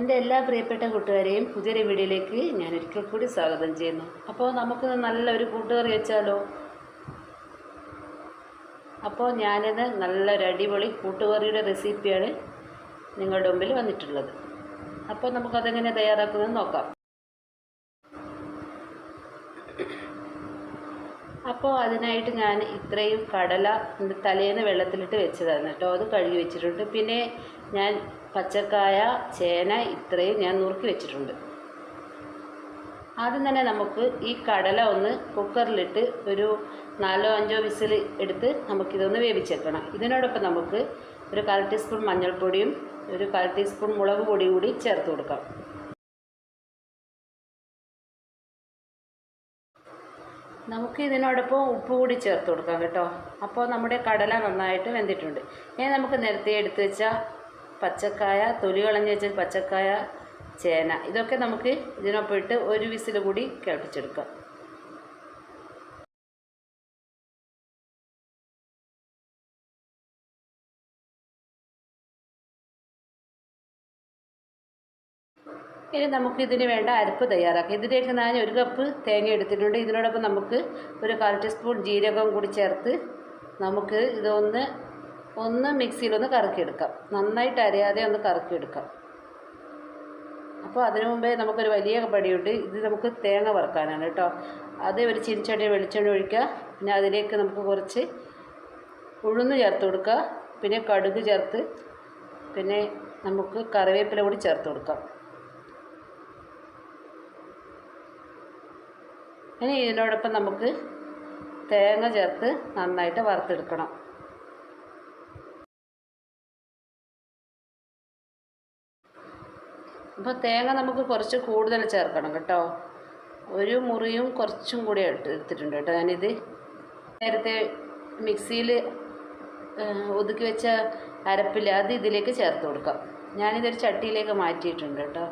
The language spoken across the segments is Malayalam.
എന്റെ എല്ലാ പ്രിയപ്പെട്ട കൂട്ടുകാരെയും പുതിയൊരു വീഡിയോയിലേക്ക് ഞാൻ ഒരിക്കൽ കൂടി സ്വാഗതം ചെയ്യുന്നു. അപ്പോൾ നമുക്ക് നല്ലൊരു കൂട്ടുകറി വെച്ചാലോ? അപ്പോൾ ഞാനിത് നല്ലൊരു അടിപൊളി കൂട്ടുകറിയുടെ റെസിപ്പിയാണ് നിങ്ങളുടെ മുമ്പിൽ വന്നിട്ടുള്ളത്. അപ്പോൾ നമുക്കതെങ്ങനെ തയ്യാറാക്കുന്നത് നോക്കാം. അപ്പോൾ അതിനായിട്ട് ഞാൻ ഇത്രയും കടല തലേന്ന് വെള്ളത്തിലിട്ട് വെച്ചതാണ് കേട്ടോ. അത് കഴുകി വെച്ചിട്ടുണ്ട്. പിന്നെ ഞാൻ പച്ചക്കായ ചേന ഇത്രയും ഞാൻ നുറുക്കി വെച്ചിട്ടുണ്ട്. ആദ്യം തന്നെ നമുക്ക് ഈ കടല ഒന്ന് കുക്കറിലിട്ട് ഒരു നാലോ അഞ്ചോ വിസിൽ എടുത്ത് നമുക്കിതൊന്ന് വേവിച്ചേക്കണം. ഇതിനോടൊപ്പം നമുക്ക് ഒരു കാൽ ടീസ്പൂൺ മഞ്ഞൾപ്പൊടിയും ഒരു കാൽ ടീസ്പൂൺ മുളക് പൊടി കൂടി ചേർത്ത് കൊടുക്കാം. നമുക്ക് ഇതിനോടൊപ്പം ഉപ്പ് കൂടി ചേർത്ത് കൊടുക്കാം കേട്ടോ. അപ്പോൾ നമ്മുടെ കടല നന്നായിട്ട് വെന്തിട്ടുണ്ട്. ഇനി നമുക്ക് നേരത്തെ എടുത്ത് വെച്ച പച്ചക്കായ തൊലി കളഞ്ഞ് വെച്ച പച്ചക്കായ ചേന. ഇതൊക്കെ നമുക്ക് ഇതിനൊപ്പം ഇട്ട് ഒരു വിസിൽ കൂടി കേൾപ്പിച്ചെടുക്കാം. ഇനി നമുക്ക് ഇതിന് വേണ്ട അരപ്പ് തയ്യാറാക്കാം. ഇതിലേക്ക് ഞാൻ ഒരു കപ്പ് തേങ്ങ എടുത്തിട്ടുണ്ട്. ഇതിനോടൊപ്പം നമുക്ക് ഒരു കാൽ ടീസ്പൂൺ ജീരകം കൂടി ചേർത്ത് നമുക്ക് ഇതൊന്ന് ഒന്ന് മിക്സിയിലൊന്ന് കറക്കിയെടുക്കാം. നന്നായിട്ട് അരയാതെ ഒന്ന് കറക്കിയെടുക്കാം. അപ്പോൾ അതിനു മുമ്പേ നമുക്കൊരു വലിയ പടിയുണ്ട് ഇത് നമുക്ക് തേങ്ങ വറുക്കാനാണ് കേട്ടോ. അത് ഒരു ചിരിച്ചടി വെളിച്ചെണ്ണ ഒഴിക്കുക. പിന്നെ അതിലേക്ക് നമുക്ക് കുറച്ച് ഉഴുന്ന് ചേർത്ത് കൊടുക്കുക. പിന്നെ കടുക് ചേർത്ത് പിന്നെ നമുക്ക് കറിവേപ്പില കൂടി ചേർത്ത് കൊടുക്കാം. ഇനി ഇതിനോടൊപ്പം നമുക്ക് തേങ്ങ ചേർത്ത് നന്നായിട്ട് വറുത്തെടുക്കണം. അപ്പോൾ തേങ്ങ നമുക്ക് കുറച്ച് കൂടുതൽ ചേർക്കണം കേട്ടോ. ഒരു മുറിയും കുറച്ചും കൂടി എടുത്ത് എടുത്തിട്ടുണ്ട് കേട്ടോ ഞാനിത് നേരത്തെ മിക്സിയിൽ ഒതുക്കി വെച്ച അരപ്പില്ല അത് ഇതിലേക്ക് ചേർത്ത് കൊടുക്കാം. ഞാനിതൊരു ചട്ടിയിലേക്ക് മാറ്റിയിട്ടുണ്ട് കേട്ടോ.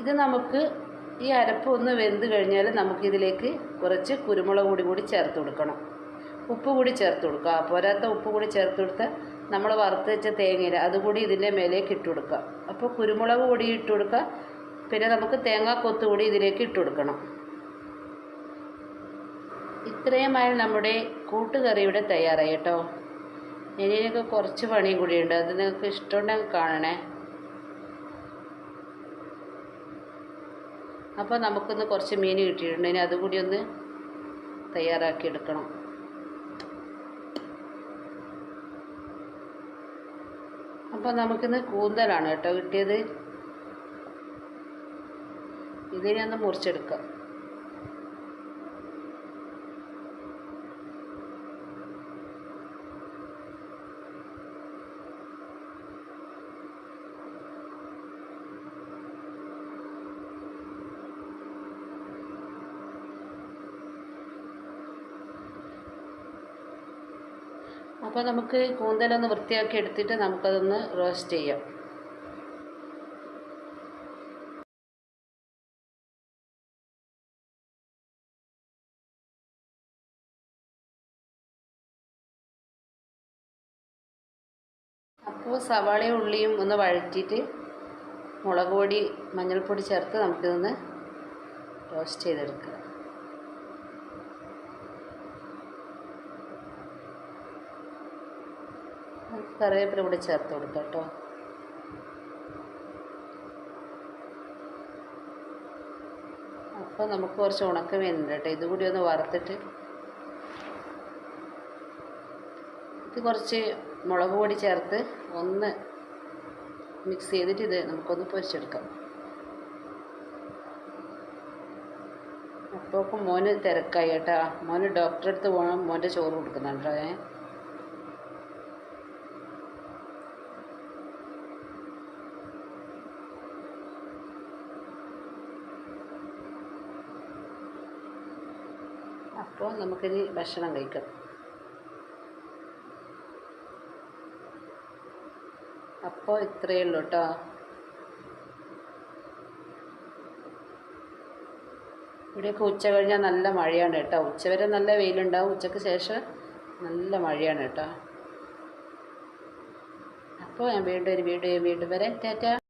ഇത് നമുക്ക് ഈ അരപ്പ് ഒന്ന് വെന്ത് കഴിഞ്ഞാൽ നമുക്കിതിലേക്ക് കുറച്ച് കുരുമുളക് പൊടി കൂടി ചേർത്ത് കൊടുക്കണം. ഉപ്പ് കൂടി ചേർത്ത് കൊടുക്കുക. പോരാത്ത ഉപ്പ് കൂടി ചേർത്ത് കൊടുത്ത് നമ്മൾ വറുത്ത് വെച്ച തേങ്ങയിൽ അതുകൂടി ഇതിന്റെ മേലേക്ക് ഇട്ട് കൊടുക്കുക. അപ്പോൾ കുരുമുളക് പൊടി ഇട്ട് കൊടുക്കുക. പിന്നെ നമുക്ക് തേങ്ങാക്കൊത്ത് കൂടി ഇതിലേക്ക് ഇട്ട് കൊടുക്കണം. ഇത്രയുമായി നമ്മുടെ കൂട്ടുകറിയുടെ തയ്യാറായി കേട്ടോ. ഇനി എനിക്ക് കുറച്ച് പണിയും കൂടിയുണ്ട്. അത് നിങ്ങൾക്ക് ഇഷ്ടമുണ്ടെങ്കിൽ കാണണേ. അപ്പോൾ നമുക്കൊന്ന് കുറച്ച് മീൻ കിട്ടിയിട്ടുണ്ട്. ഇനി അതുകൂടി ഒന്ന് തയ്യാറാക്കി എടുക്കണം. അപ്പോൾ നമുക്കിന്ന് കൂന്തലാണ് കേട്ടോ കിട്ടിയത്. ഇതിനെ ഒന്ന് മുറിച്ചെടുക്കാം. അപ്പോൾ നമുക്ക് കൂന്തലൊന്ന് വൃത്തിയാക്കി എടുത്തിട്ട് നമുക്കതൊന്ന് റോസ്റ്റ് ചെയ്യാം. അപ്പോൾ സവാളയും ഉള്ളിയും ഒന്ന് വഴറ്റിയിട്ട് മുളക് പൊടി മഞ്ഞൾപ്പൊടി ചേർത്ത് നമുക്കിതൊന്ന് റോസ്റ്റ് ചെയ്തെടുക്കുക കറിവേപ്പില കൂടി ചേർത്ത് കൊടുക്കാം കേട്ടോ. അപ്പോൾ നമുക്ക് കുറച്ച് ഉണക്ക മീനുണ്ട് കേട്ടോ ഇതുകൂടി ഒന്ന് വറുത്തിട്ട് ഇത് കുറച്ച് മുളക് പൊടി ചേർത്ത് ഒന്ന് മിക്സ് ചെയ്തിട്ട് ഇത് നമുക്കൊന്ന് പൊരിച്ചെടുക്കാം. അപ്പോൾ മോന് തിരക്കായി കേട്ടോ. മോന് ഡോക്ടറെ അടുത്ത് പോകണം മോന്റെ ചോറ് കൊടുക്കുന്നുണ്ടോ? ഏ? അപ്പോൾ നമുക്കിനി ഭക്ഷണം കഴിക്കാം. അപ്പോൾ ഇത്രയേ ഉള്ളൂ കേട്ടോ ഇവിടെയൊക്കെ ഉച്ച കഴിഞ്ഞാൽ നല്ല മഴയാണ് കേട്ടോ ഉച്ചവരെ നല്ല വെയിലുണ്ടാവും. ഉച്ചയ്ക്ക് ശേഷം നല്ല മഴയാണ് കേട്ടോ അപ്പോൾ ഞാൻ വീണ്ടും ഒരു വീഡിയോ വീണ്ടും വരാം. ടാറ്റ.